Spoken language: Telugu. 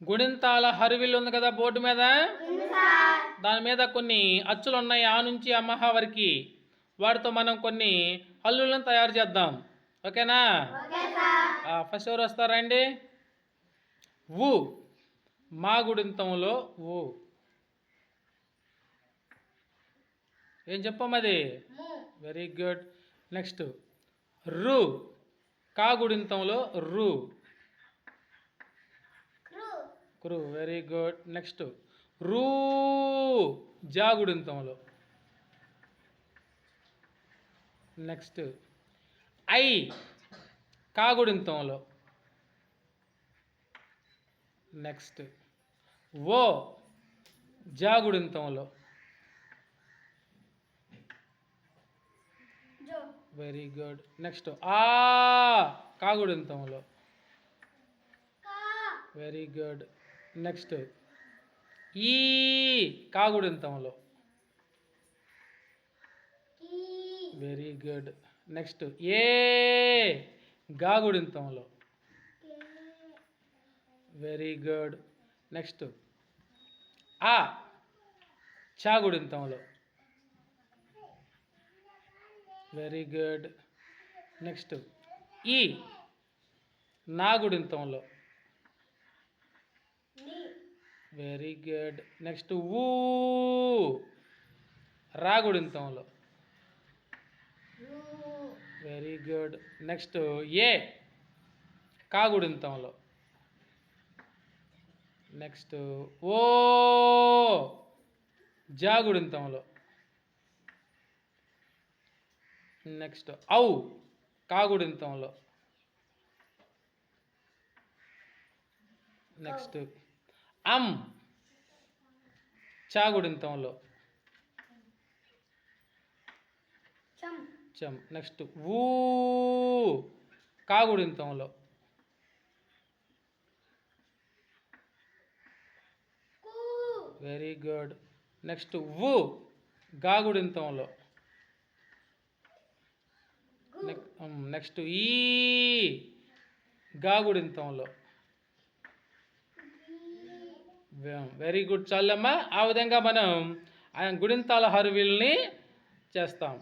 గుడింతాల హరివిల్ ఉంది కదా బోర్డు మీద? దాని మీద కొన్ని అచ్చులు ఉన్నాయి ఆ నుంచి అమ్మహ వరకు వాటితో మనం కొన్ని హల్లులను తయారు చేద్దాం. ఓకేనా? ఫస్ట్ ఎవరు వస్తారండి ఊ. మా గుడింతంలో ఊ. ఏం చెప్పమది వెరీ గుడ్. నెక్స్ట్ రు. కా గుడింతంలో రు. క్రు వెరీ గుడ్ నెక్స్ట్ రూ జా గుడింతంలో నెక్స్ట్ ఐ కా గుడింతంలో నెక్స్ట్ ఓ జా. గుడింతంలో వెరీ గుడ్ నెక్స్ట్ ఆ కాగుడింతంలో వెరీ గుడ్ నెక్స్ట్ ఈ కాగుడింతంలో వెరీ గుడ్ నెక్స్ట్ ఏ గాగుడింతంలో వెరీ గుడ్ నెక్స్ట్ ఆ చాగుడింతంలో వెరీ గుడ్ నెక్స్ట్ ఈ నాగుడింతంలో వెరీ గుడ్. నెక్స్ట్ ఊ రాగుడింతంలో వెరీ గుడ్. నెక్స్ట్ ఏ. కాగుడింతంలో నెక్స్ట్ ఓ. జాగుడింతంలో నెక్స్ట్ ఔ. కాగుడింతంలో నెక్స్ట్ అమ్. చాగుడింతంలో చం. నెక్స్ట్. ఊ. కాగుడింతంలో వెరీ గుడ్ నెక్స్ట్. వు. గాగుడింతంలో నెక్స్ట్. ఈ. గాగుడింతంలో వెరీ గుడ్ చాలమ్మా ఆ విధంగా మనం ఆయన గుడింతాల హరువిల్ని చేస్తాం.